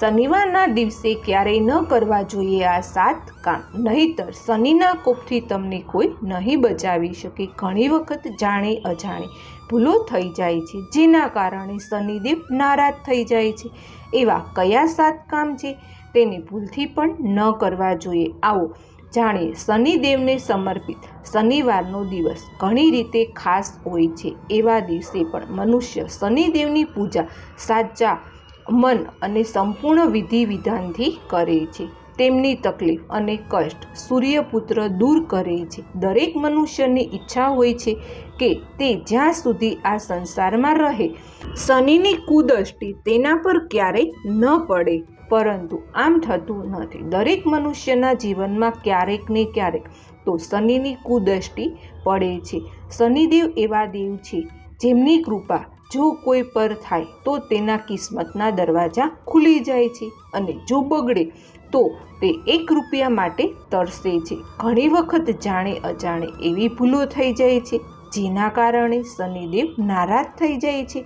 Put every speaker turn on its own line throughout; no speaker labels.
શનિવારના દિવસે ક્યારેય ન કરવા જોઈએ આ સાત કામ. નહીતર શનિના કોપથી તમને કોઈ નહીં બચાવી શકે. ઘણી વખત જાણે અજાણે ભૂલો થઈ જાય છે, જેના કારણે શનિદેવ નારાજ થઈ જાય છે. એવા કયા સાત કામ છે? તેને ભૂલથી પણ ન કરવા જોઈએ. આવો જાણીએ શનિદેવને સમર્પિત. શનિવારનો દિવસ ઘણી રીતે ખાસ હોય છે. એવા દિવસે પણ મનુષ્ય શનિદેવની પૂજા સાચા મન અને સંપૂર્ણ વિધિ વિધાનથી કરે છે. તેમની તકલીફ અને કષ્ટ સૂર્યપુત્ર દૂર કરે છે. દરેક મનુષ્યની ઈચ્છા હોય છે કે તે જ્યાં સુધી આ સંસારમાં રહે. શનિની કુદૃષ્ટિ તેના પર ક્યારેય ન પડે, પરંતુ આમ થતું નથી. દરેક મનુષ્યના જીવનમાં ક્યારેક ને ક્યારેક તો શનિની કુદૃષ્ટિ પડે છે. શનિદેવ એવા દેવ છે, જેમની કૃપા જો કોઈ પર થાય, તો તેના કિસ્મતના દરવાજા ખુલી જાય છે અને જો બગડે, તો તે એક રૂપિયા માટે તરસે છે. ઘણી વખત જાણે અજાણે એવી ભૂલો થઈ જાય છે, જેના કારણે શનિદેવ નારાજ થઈ જાય છે.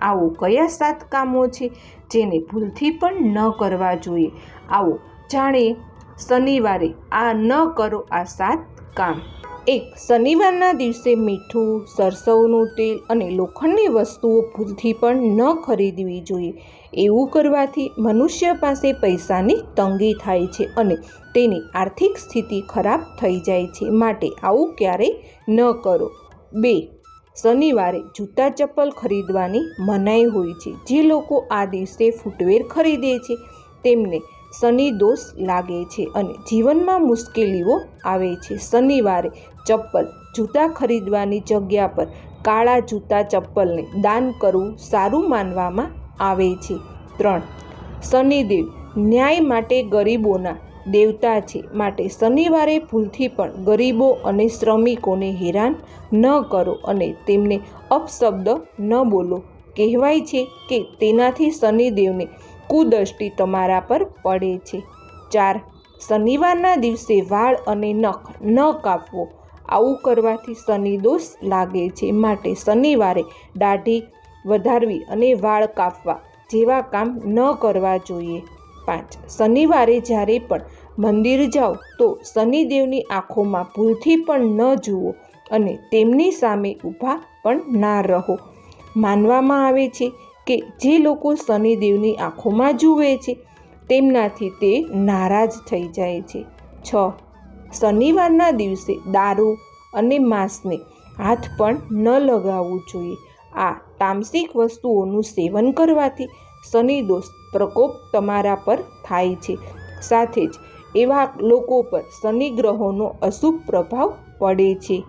આવો કયા સાત કામો છે જેને ભૂલથી પણ ન કરવા જોઈએ? આવો, જાણે શનિવારે આ ન કરો આ સાત કામ. એક શનિવારના દિવસે મીઠું, સરસવનું તેલ અને લોખંડની વસ્તુઓ ભૂલથી પણ ન ખરીદવી જોઈએ. એવું કરવાથી મનુષ્ય પાસે પૈસાની તંગી થાય છે અને તેની આર્થિક સ્થિતિ ખરાબ થઈ જાય છે. માટે આવું ક્યારેય ન કરો. બે, શનિવારે જૂતા ચપ્પલ ખરીદવાની મનાઈ હોય છે. જે લોકો આ દિવસે ફૂટવેર ખરીદે છે, તેમને શનિ દોષ લાગે છે અને જીવનમાં મુશ્કેલીઓ આવે છે. શનિવારે ચપ્પલ જૂતા ખરીદવાની જગ્યા પર કાળા જૂતા ચપ્પલને દાન કરવું સારું માનવામાં આવે છે. ત્રણ, શનિદેવ ન્યાય માટે ગરીબોના દેવતા છે માટે શનિવારે ભૂલથી પણ ગરીબો અને શ્રમિકોને હેરાન ન કરો અને તેમને અપશબ્દ ન બોલો. કહેવાય છે કે તેનાથી શનિદેવને કુદૃષ્ટિ તમારા પર પડે છે. ચાર, શનિવારના દિવસે વાળ અને નખ ન કાપવો. આવું કરવાથી શનિ દોષ લાગે છે. માટે શનિવારે દાઢી વધારવી અને વાળ કાપવા જેવા કામ ન કરવા જોઈએ. પાંચ, શનિવારે જ્યારે પણ મંદિર જાઓ તો શનિદેવની આંખોમાં ભૂલથી પણ ન જુઓ અને તેમની સામે ઊભા પણ ના રહો. માનવામાં આવે છે કે જે લોકો શનિદેવની આંખોમાં જુએ છે, તેમનાથી તે નારાજ થઈ જાય છે. છ. શનિવારના દિવસે દારૂ અને માંસને હાથ પણ ન લગાવવું જોઈએ. આ તામસિક વસ્તુઓનું સેવન કરવાથી શનિદોષ પ્રકોપ તમારા પર થાય છે. સાથે જ એવા લોકો પર શનિગ્રહોનો અશુભ પ્રભાવ પડે છે.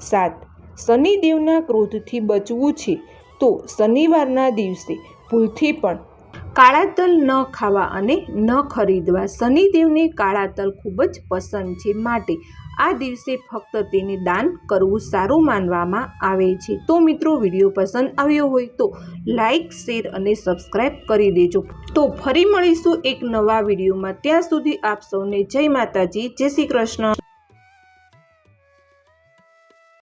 સાત. શનિદેવના ક્રોધથી બચવું છે. તો શનિવારના દિવસે ભૂલથી પણ કાળા તલ ન ખાવા અને ન ખરીદવા શનિદેવને કાળા તલ ખૂબ જ પસંદ છે માટે આ દિવસે ફક્ત તેને દાન કરવું સારું માનવામાં આવે છે. તો મિત્રો, વીડિયો પસંદ આવ્યો હોય તો લાઈક, શેર અને સબસ્ક્રાઈબ કરી દેજો. તો ફરી મળીશું એક નવા વિડીયોમાં. ત્યાં સુધી આપ સૌને જય માતાજી, જય શ્રી કૃષ્ણ.